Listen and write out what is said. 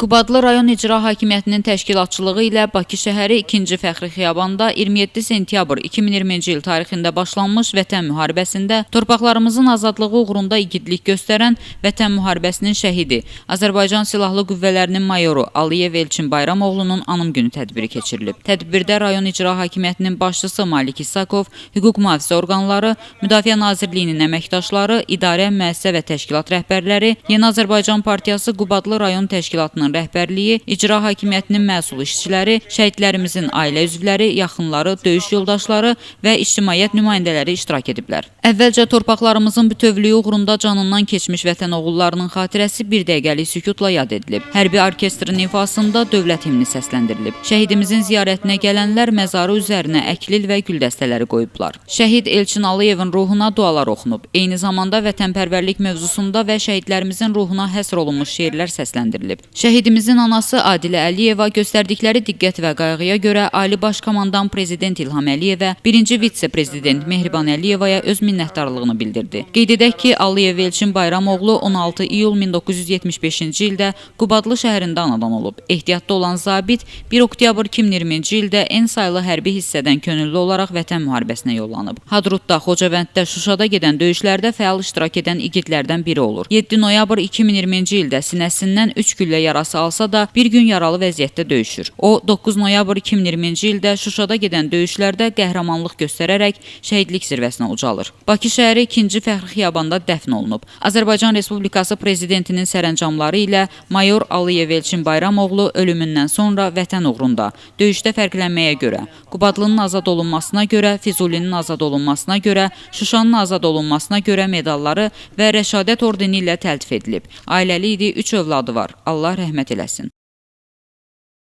Qubadlı rayon icra hakimiyyətinin təşkilatçılığı ilə Bakı şəhəri 2-ci Fəxri Xiyabanda 27 sentyabr 2020-ci il tarixində başlanmış Vətən müharibəsində torpaqlarımızın azadlığı uğrunda igidlik göstərən Vətən müharibəsinin şəhidi Azərbaycan Silahlı Qüvvələrinin mayoru Aliyev Elçin Bayramoğlunun anım günü tədbiri keçirilib. Tədbirdə rayon icra hakimiyyətinin başçısı Malik İsakov, hüquq mühafizə orqanları, Müdafiə Nazirliyinin əməkdaşları, idarə, müəssisə və təşkilat rəhbərləri, Yeni Azərbaycan Partiyası Qubadlı rayon təşkilatının rəhbərliyi, icra hakimiyyətinin məsul işçiləri, şəhidlərimizin ailə üzvləri, yaxınları, döyüş yoldaşları və ictimaiyyət nümayəndələri iştirak ediblər. Əvvəlcə torpaqlarımızın bütövlüyü uğrunda canından keçmiş vətən oğullarının xatirəsi bir dəqiqəlik sükutla yad edilib. Hərbi orkestrin ifasında dövlət himni səsləndirilib. Şəhidimizin ziyarətinə gələnlər məzarı üzərinə əklil və gül dəstələri qoyublar. Şəhid Elçin Alıyevin ruhuna dualar oxunub. Eyni zamanda vətənpərvərlik mövzusunda və şəhidlərimizin ruhuna həsr olunmuş şeirlər səsləndirilib. Şəhidimizin anası Adilə Əliyeva göstərdikləri diqqət və qayğıya görə Ali Baş Komandan Prezident İlham Əliyevə, birinci vitse-prezident Mehriban Əliyevaya öz minnətdarlığını bildirdi. Qeyd edək ki, Aliyev Elçin Bayramoğlu 16 iyul 1975-ci ildə Qubadlı şəhərində anadan olub. Ehtiyatda olan zabit 1 oktyabr 2020-ci ildə en saylı hərbi hissədən könüllü olaraq Vətən müharibəsinə yollanıb. Hadrutda, Xocavənddə, Şuşada gedən döyüşlərdə fəal iştirak edən igidlərdən biri olur. 7 noyabr 2020-ci ildə sinəsindən 3 güllə yarası alsa da bir gün yaralı vəziyyətdə döyüşür. O 9 noyabr 2020-ci ildə Şuşada gedən döyüşlərdə qəhrəmanlıq göstərərək şəhidlik zirvəsinə ucalır. Bakı şəhəri 2-ci Fəxri Xiyabanda dəfn olunub. Azərbaycan Respublikası prezidentinin sərəncamları ilə mayor Aliyev Elçin Bayramoğlu ölümündən sonra vətən uğrunda döyüşdə fərqlənməyə görə, Qubadlının azad olunmasına görə, Füzulinin azad olunmasına görə, Şuşanın azad olunmasına görə medalları və Rəşadət ordeni ilə təltif edilib. Ailəli idi, 3 övladı var. Allah rəhmət eləsin.